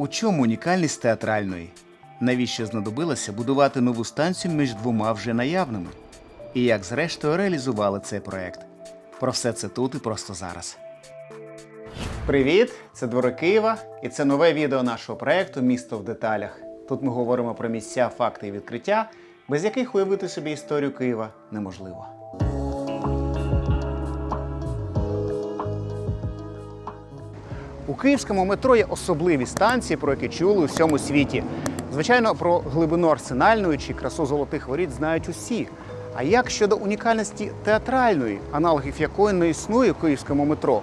У чому унікальність театральної? Навіщо знадобилося будувати нову станцію між двома вже наявними? І як зрештою реалізували цей проект? Про все це тут і просто зараз. Привіт! Це Двори Києва, і це нове відео нашого проекту Місто в деталях. Тут ми говоримо про місця, факти і відкриття, без яких уявити собі історію Києва неможливо. У київському метро є особливі станції, про які чули у всьому світі. Звичайно, про глибину арсенальної чи красу золотих воріт знають усі. А як щодо унікальності театральної, аналогів якої не існує в київському метро?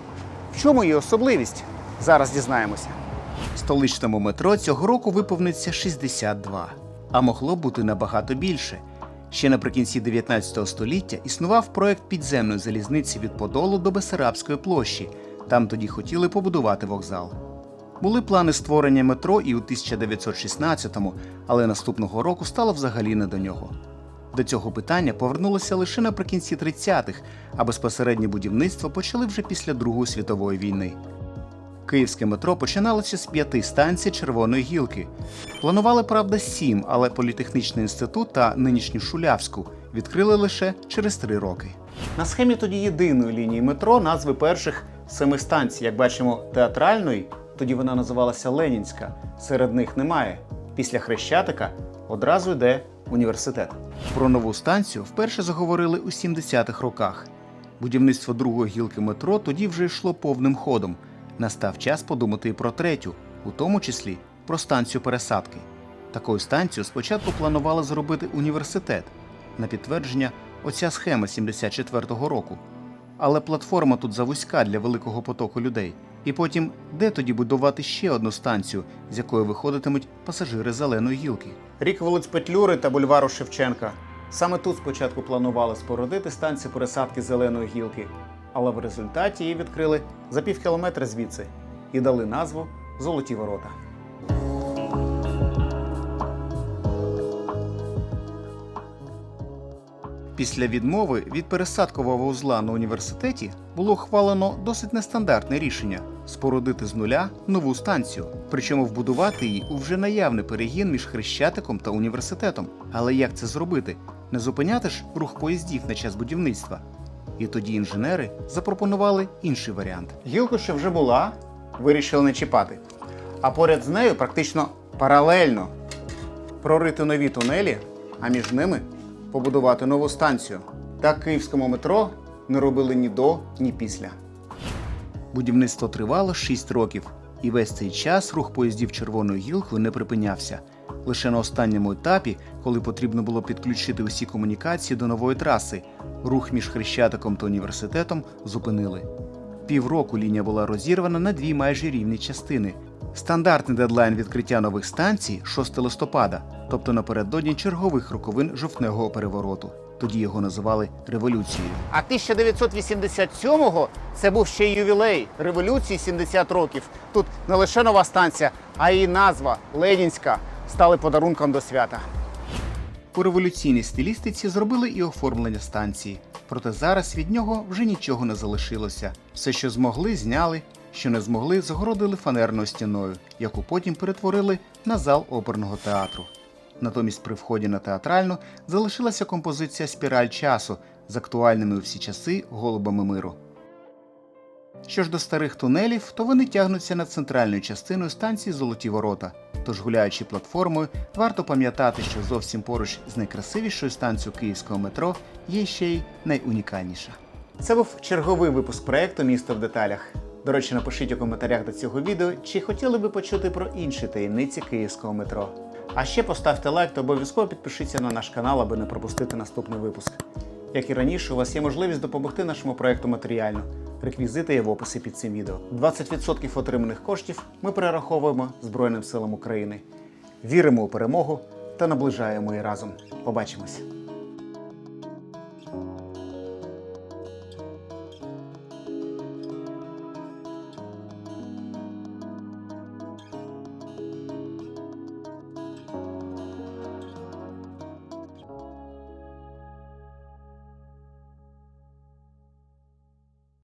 В чому її особливість? Зараз дізнаємося. Столичному метро цього року виповниться 62, а могло бути набагато більше. Ще наприкінці 19 століття існував проект підземної залізниці від Подолу до Бесарабської площі. Там тоді хотіли побудувати вокзал. Були плани створення метро і у 1916-му, але наступного року стало взагалі не до нього. До цього питання повернулося лише наприкінці 30-х, а безпосереднє будівництво почали вже після Другої світової війни. Київське метро починалося з п'яти станцій Червоної гілки. Планували, правда, сім, але політехнічний інститут та нинішню Шулявську відкрили лише через три роки. На схемі тоді єдиної лінії метро назви перших семи станцій, як бачимо, театральної, тоді вона називалася Ленінська. Серед них немає. Після Хрещатика одразу йде університет. Про нову станцію вперше заговорили у 70-х роках. Будівництво другої гілки метро тоді вже йшло повним ходом. Настав час подумати і про третю, у тому числі про станцію пересадки. Такою станцію спочатку планували зробити університет. На підтвердження, оця схема 74-го року. Але платформа тут завузька для великого потоку людей. І потім, де тоді будувати ще одну станцію, з якої виходитимуть пасажири зеленої гілки? Рік вулиць Петлюри та бульвару Шевченка. Саме тут спочатку планували спорудити станцію пересадки зеленої гілки, але в результаті її відкрили за пів кілометра звідси і дали назву Золоті ворота. Після відмови від пересадкового вузла на університеті було ухвалено досить нестандартне рішення спорудити з нуля нову станцію, причому вбудувати її у вже наявний перегін між хрещатиком та університетом. Але як це зробити? Не зупиняти ж рух поїздів на час будівництва. І тоді інженери запропонували інший варіант. Гілку, що вже була, вирішили не чіпати. А поряд з нею практично паралельно прорити нові тунелі, а між ними побудувати нову станцію. Так київському метро не робили ні до, ні після. Будівництво тривало 6 років, і весь цей час рух поїздів червоною гілкою не припинявся. Лише на останньому етапі, коли потрібно було підключити усі комунікації до нової траси, рух між Хрещатиком та університетом зупинили. Півроку лінія була розірвана на дві майже рівні частини. Стандартний дедлайн відкриття нових станцій 6 листопада, тобто напередодні чергових роковин жовтневого перевороту. Тоді його називали революцією. А 1987-го це був ще й ювілей революції 70 років. Тут не лише нова станція, а й назва Ленінська стали подарунком до свята. У революційній стилістиці зробили і оформлення станції. Проте зараз від нього вже нічого не залишилося. Все, що змогли, зняли, що не змогли, загородили фанерною стіною, яку потім перетворили на зал оперного театру. Натомість при вході на театральну залишилася композиція Спіраль часу з актуальними у всі часи голубами миру. Що ж до старих тунелів, то вони тягнуться над центральною частиною станції Золоті Ворота. Тож, гуляючи платформою, варто пам'ятати, що зовсім поруч з найкрасивішою станцією київського метро є ще й найунікальніша. Це був черговий випуск проекту Місто в деталях. До речі, напишіть у коментарях до цього відео, чи хотіли би почути про інші таємниці київського метро. А ще поставте лайк та обов'язково підпишіться на наш канал, аби не пропустити наступний випуск. Як і раніше, у вас є можливість допомогти нашому проекту матеріально. Реквізити є в описі під цим відео. 20% отриманих коштів ми перераховуємо Збройним силам України. Віримо у перемогу та наближаємо її разом. Побачимось!